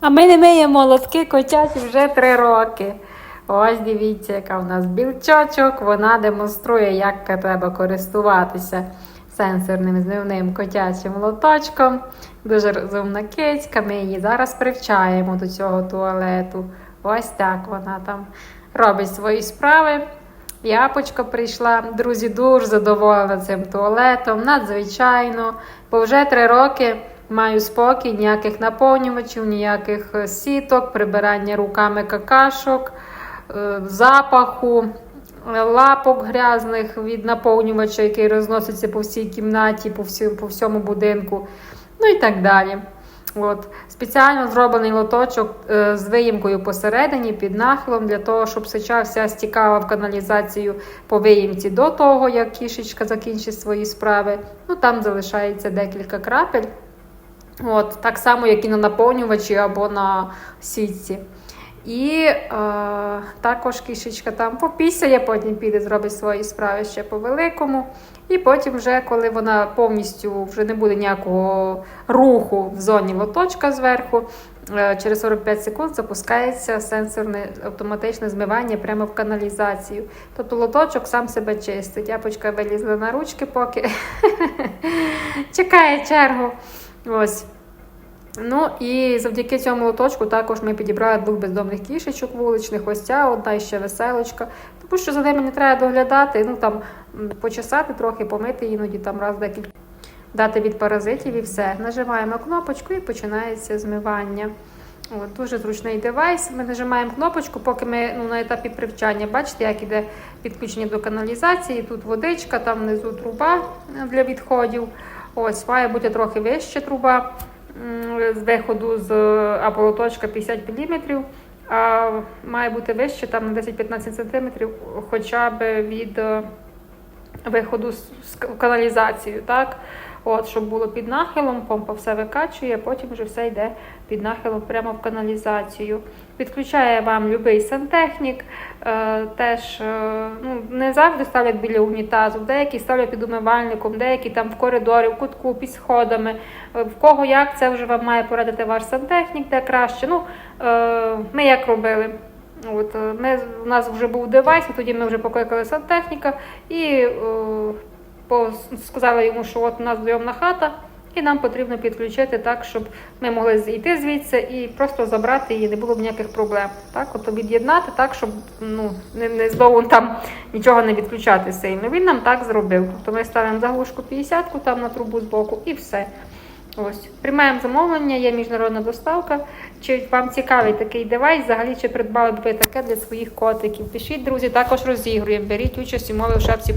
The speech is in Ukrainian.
А ми не миємо молотки котячі вже три роки. Ось дивіться, яка в нас білчочок. Вона демонструє, як треба користуватися сенсорним змивним котячим лоточком. Дуже розумна кицька. Ми її зараз привчаємо до цього туалету. Ось так вона там робить свої справи. Япочка прийшла. Друзі, дуже задоволена цим туалетом. Надзвичайно. Бо вже три роки маю спокій, ніяких наповнювачів, ніяких е, сіток, прибирання руками какашок, е, запаху, е, лапок грязних від наповнювача, який розноситься по всій кімнаті, по, всі, по всьому будинку. Ну і так далі. От. Спеціально зроблений лоточок з виїмкою посередині під нахилом для того, щоб сеча вся стікала в каналізацію по виїмці до того, як кішечка закінчить свої справи. Ну там залишається декілька крапель. От, так само, як і на наповнювачі або на сітці. І е, також кішечка там попісяє, потім піде зробить свої справи ще по великому. І потім, вже, коли вона повністю вже не буде ніякого руху в зоні лоточка зверху, е, через 45 секунд запускається сенсорне автоматичне змивання прямо в каналізацію. Тобто лоточок сам себе чистить. Япочка вилізла на ручки, поки чекає чергу. Ось. Ну і завдяки цьому лоточку також ми підібрали двох бездомних кішечок вуличних. Ось ця одна ще веселочка. Тому що за ними не треба доглядати, ну там почесати трохи, помити іноді там раз декілька. Дати від паразитів і все. Нажимаємо кнопочку і починається змивання. От, дуже зручний девайс. Ми нажимаємо кнопочку, поки ми ну, на етапі привчання. Бачите, як іде підключення до каналізації. Тут водичка, там внизу труба для відходів. Ось, має бути трохи вища труба з виходу з е, 50 мм, а має бути вище там на 10-15 см, хоча б від е, виходу з каналізацію, так? От, щоб було під нахилом, помпа все викачує, потім вже все йде під нахилом прямо в каналізацію. Підключає вам будь-який сантехнік, е, теж е, ну, не завжди ставлять біля унітазу, деякі ставлять під умивальником, деякі там в коридорі, в кутку, під сходами. Е, В кого як, це вже вам має порадити ваш сантехнік, де краще. Ну, е, ми як робили. От, е, ми, у нас вже був девайс, і тоді ми вже покликали сантехніка і е, сказали йому, що от у нас зйомна хата, і нам потрібно підключити так, щоб ми могли зійти звідси і просто забрати її, не було б ніяких проблем. Так, от від'єднати так, щоб ну, не, не знову там нічого не відключати сильно. Він нам так зробив. Тобто ми ставимо заглушку 50-ку там на трубу збоку і все. Ось, приймаємо замовлення, є міжнародна доставка. Чи вам цікавий такий девайс? Взагалі, чи придбали б ви таке для своїх котиків? Пишіть, друзі, також розігруємо. Беріть участь у мови в шапці.